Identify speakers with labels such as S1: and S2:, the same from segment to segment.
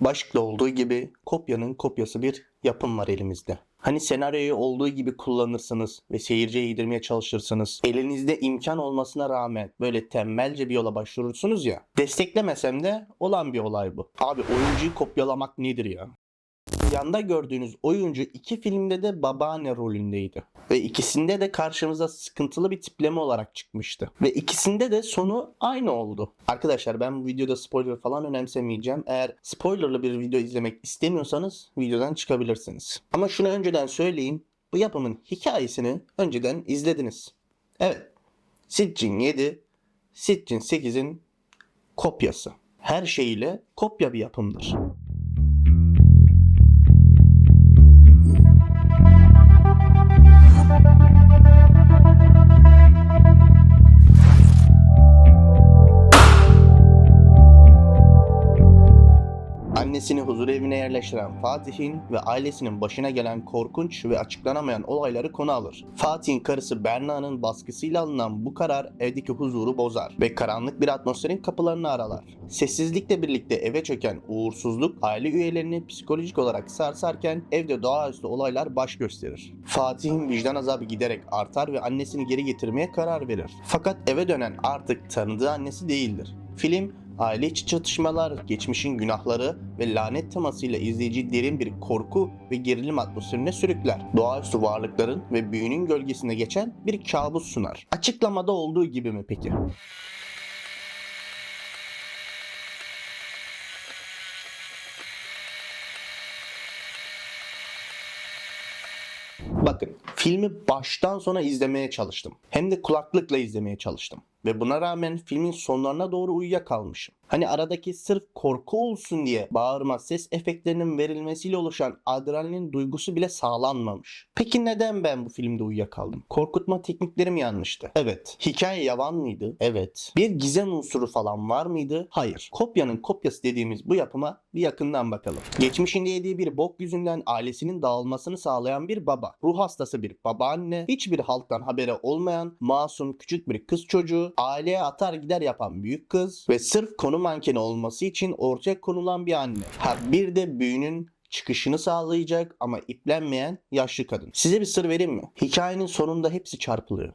S1: Başlıkta olduğu gibi kopyanın kopyası bir yapım var elimizde. Hani senaryoyu olduğu gibi kullanırsınız ve seyirciye yedirmeye çalışırsınız. Elinizde imkan olmasına rağmen böyle tembelce bir yola başvurursunuz ya. Desteklemesem de olan bir olay bu. Abi oyuncuyu kopyalamak nedir ya? Yanda gördüğünüz oyuncu iki filmde de babaanne rolündeydi. Ve ikisinde de karşımıza sıkıntılı bir tipleme olarak çıkmıştı. Ve ikisinde de sonu aynı oldu. Arkadaşlar ben bu videoda spoiler falan önemsemeyeceğim. Eğer spoilerlı bir video izlemek istemiyorsanız videodan çıkabilirsiniz. Ama şunu önceden söyleyeyim. Bu yapımın hikayesini önceden izlediniz. Evet. Sitchin 7, Sitchin 8'in kopyası. Her şeyiyle kopya bir yapımdır. Annesini huzur evine yerleştiren Fatih'in ve ailesinin başına gelen korkunç ve açıklanamayan olayları konu alır. Fatih'in karısı Berna'nın baskısıyla alınan bu karar evdeki huzuru bozar ve karanlık bir atmosferin kapılarını aralar. Sessizlikle birlikte eve çöken uğursuzluk aile üyelerini psikolojik olarak sarsarken evde doğaüstü olaylar baş gösterir. Fatih'in vicdan azabı giderek artar ve annesini geri getirmeye karar verir. Fakat eve dönen artık tanıdığı annesi değildir. Film aile içi çatışmalar, geçmişin günahları ve lanet temasıyla izleyici derin bir korku ve gerilim atmosferine sürükler. Doğaüstü varlıkların ve büyünün gölgesinde geçen bir kabus sunar. Açıklamada olduğu gibi mi peki? Bakın filmi baştan sona izlemeye çalıştım. Hem de kulaklıkla izlemeye çalıştım. Ve buna rağmen filmin sonlarına doğru uyuyakalmışım. Hani aradaki sırf korku olsun diye bağırma ses efektlerinin verilmesiyle oluşan adrenalin duygusu bile sağlanmamış. Peki neden ben bu filmde uyuyakaldım? Korkutma tekniklerim yanlıştı. Evet. Hikaye yavan mıydı? Evet. Bir gizem unsuru falan var mıydı? Hayır. Kopyanın kopyası dediğimiz bu yapıma bir yakından bakalım. Geçmişinde yediği bir bok yüzünden ailesinin dağılmasını sağlayan bir baba. Ruh hastası bir babaanne. Hiçbir halktan haberi olmayan masum küçük bir kız çocuğu. Aileye atar gider yapan büyük kız. Ve sırf konu mankeni olması için ortaya konulan bir anne. Ha bir de büyünün çıkışını sağlayacak ama iplenmeyen yaşlı kadın. Size bir sır vereyim mi? Hikayenin sonunda hepsi çarpılıyor.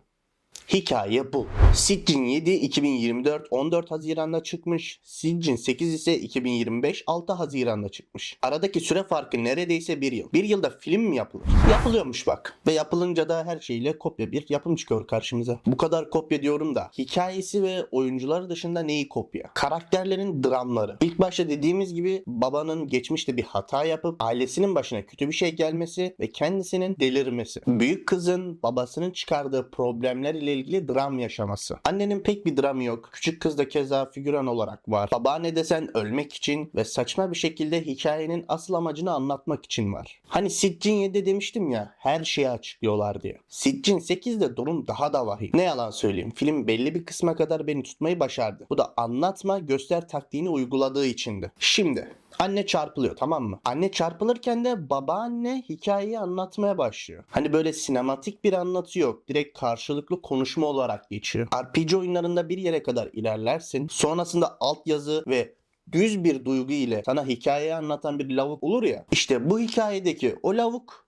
S1: Hikaye bu. Sitchin 7 2024 14 Haziran'da çıkmış. Sitchin 8 ise 2025 6 Haziran'da çıkmış. Aradaki süre farkı neredeyse bir yıl. Bir yılda film mi yapılır? Yapılıyormuş bak. Ve yapılınca da her şeyle kopya bir yapım çıkıyor karşımıza. Bu kadar kopya diyorum da hikayesi ve oyuncuları dışında neyi kopya? Karakterlerin dramları. İlk başta dediğimiz gibi babanın geçmişte bir hata yapıp ailesinin başına kötü bir şey gelmesi ve kendisinin delirmesi. Büyük kızın babasının çıkardığı problemler ile ilgili dram yaşaması. Annenin pek bir dramı yok. Küçük kız da keza figüran olarak var. Babaanne desen ölmek için ve saçma bir şekilde hikayenin asıl amacını anlatmak için var. Hani Sitchin 7 demiştim ya her şeyi açıklıyorlar diye. Sitchin 8'de durum daha da vahim. Ne yalan söyleyeyim film belli bir kısma kadar beni tutmayı başardı. Bu da anlatma göster taktiğini uyguladığı içindi. Şimdi Anne çarpılıyor tamam mı? Anne çarpılırken de babaanne hikayeyi anlatmaya başlıyor. Hani böyle sinematik bir anlatı yok. Direkt karşılıklı konuşma olarak geçiyor. RPG oyunlarında bir yere kadar ilerlersin. Sonrasında altyazı ve düz bir duygu ile sana hikayeyi anlatan bir lavuk olur ya. İşte bu hikayedeki o lavuk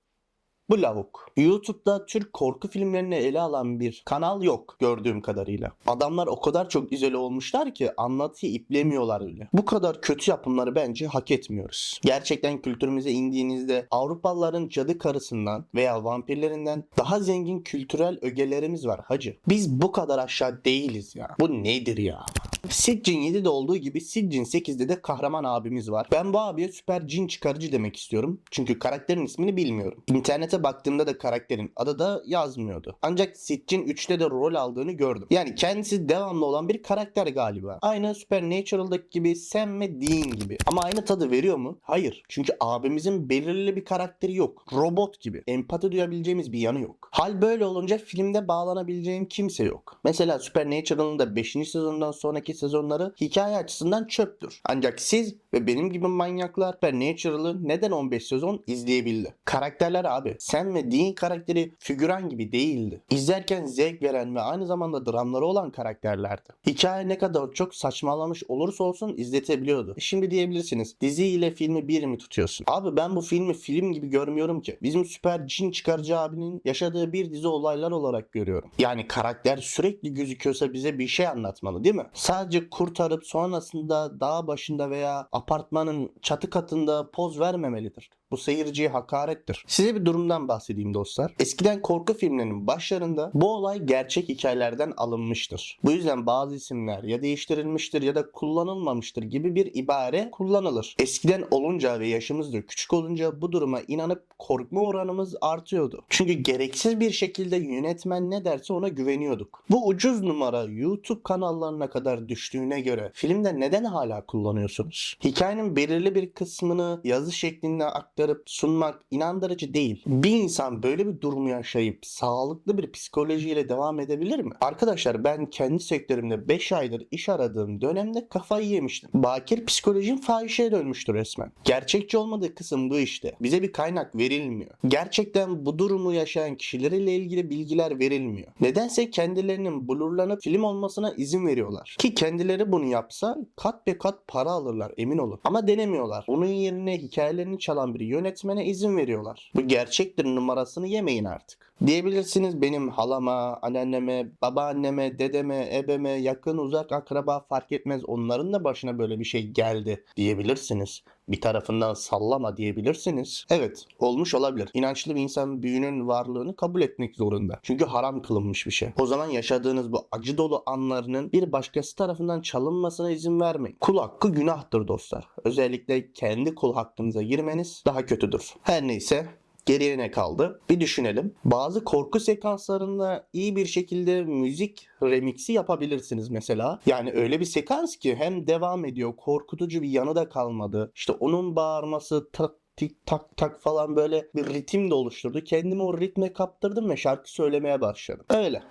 S1: bu lavuk. YouTube'da Türk korku filmlerini ele alan bir kanal yok gördüğüm kadarıyla. Adamlar o kadar çok izole olmuşlar ki anlatıyı iplemiyorlar bile. Bu kadar kötü yapımları bence hak etmiyoruz. Gerçekten kültürümüze indiğinizde Avrupalıların cadı karısından veya vampirlerinden daha zengin kültürel ögelerimiz var hacı. Biz bu kadar aşağı değiliz ya. Bu nedir ya? Sitchin 7'de olduğu gibi Sitchin 8'de de kahraman abimiz var. Ben bu abiye süper cin çıkarıcı demek istiyorum. Çünkü karakterin ismini bilmiyorum. İnternete baktığımda da karakterin adı da yazmıyordu. Ancak Sitchin 3'te de rol aldığını gördüm. Yani kendisi devamlı olan bir karakter galiba. Aynı Supernatural'daki gibi Sam ve Dean gibi. Ama aynı tadı veriyor mu? Hayır. Çünkü abimizin belirli bir karakteri yok. Robot gibi. Empati duyabileceğimiz bir yanı yok. Hal böyle olunca filmde bağlanabileceğim kimse yok. Mesela Supernatural'ın da 5. sezondan sonraki sezonları hikaye açısından çöptür. Ancak siz ve benim gibi manyaklar Supernatural'ı neden 15 sezon izleyebildi? Karakterler abi Sam ve Dean karakteri figüran gibi değildi. İzlerken zevk veren ve aynı zamanda dramları olan karakterlerdi. Hikaye ne kadar çok saçmalamış olursa olsun izletebiliyordu. E Şimdi diyebilirsiniz dizi ile filmi bir mi tutuyorsun? Abi ben bu filmi film gibi görmüyorum ki. Bizim süper cin çıkarıcı abinin yaşadığı bir dizi olaylar olarak görüyorum. Yani karakter sürekli gözüküyorsa bize bir şey anlatmalı değil mi? Sadece kurtarıp sonrasında dağ başında veya apartmanın çatı katında poz vermemelidir. Bu seyirciye hakarettir. Size bir durumdan bahsedeyim dostlar. Eskiden korku filmlerinin başlarında bu olay gerçek hikayelerden alınmıştır. Bu yüzden bazı isimler ya değiştirilmiştir ya da kullanılmamıştır gibi bir ibare kullanılır. Eskiden olunca ve yaşımız da küçük olunca bu duruma inanıp korkma oranımız artıyordu. Çünkü gereksiz bir şekilde yönetmen ne derse ona güveniyorduk. Bu ucuz numara YouTube kanallarına kadar düştüğüne göre filmde neden hala kullanıyorsunuz? Hikayenin belirli bir kısmını yazı şeklinde aktarıp sunmak inandırıcı değil. Bir insan böyle bir durumu yaşayıp sağlıklı bir psikolojiyle devam edebilir mi? Arkadaşlar ben kendi sektörümde 5 aydır iş aradığım dönemde kafayı yemiştim. Bakir psikolojim fahişeye dönmüştü resmen. Gerçekçi olmadığı kısım bu işte. Bize bir kaynak verilmiyor. Gerçekten bu durumu yaşayan kişilerle ilgili bilgiler verilmiyor. Nedense kendilerinin blurlanıp film olmasına izin veriyorlar. Ki kendileri bunu yapsa kat be kat para alırlar emin olun. Ama denemiyorlar. Onun yerine hikayelerini çalan bir yönetmene izin veriyorlar. Bu gerçektir numarasını yemeyin artık. Diyebilirsiniz benim halama, anneanneme, babaanneme, dedeme, ebeme, yakın uzak akraba fark etmez onların da başına böyle bir şey geldi diyebilirsiniz. Bir tarafından sallama diyebilirsiniz. Evet olmuş olabilir. İnançlı bir insan büyünün varlığını kabul etmek zorunda. Çünkü haram kılınmış bir şey. O zaman yaşadığınız bu acı dolu anlarının bir başkası tarafından çalınmasına izin vermeyin. Kul hakkı günahtır dostlar. Özellikle kendi kul hakkınıza girmeniz daha kötüdür. Her neyse Geriye ne kaldı? Bir düşünelim. Bazı korku sekanslarında iyi bir şekilde müzik remixi yapabilirsiniz mesela. Yani öyle bir sekans ki hem devam ediyor, korkutucu bir yanı da kalmadı. İşte onun bağırması tak tik tak tak falan böyle bir ritim de oluşturdu. Kendimi o ritme kaptırdım ve şarkı söylemeye başladım. Öyle.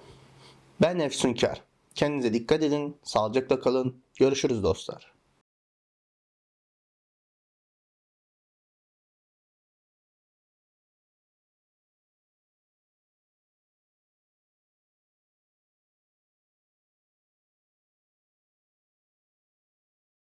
S1: Ben Efsunkar. Kendinize dikkat edin, sağlıcakla kalın. Görüşürüz dostlar.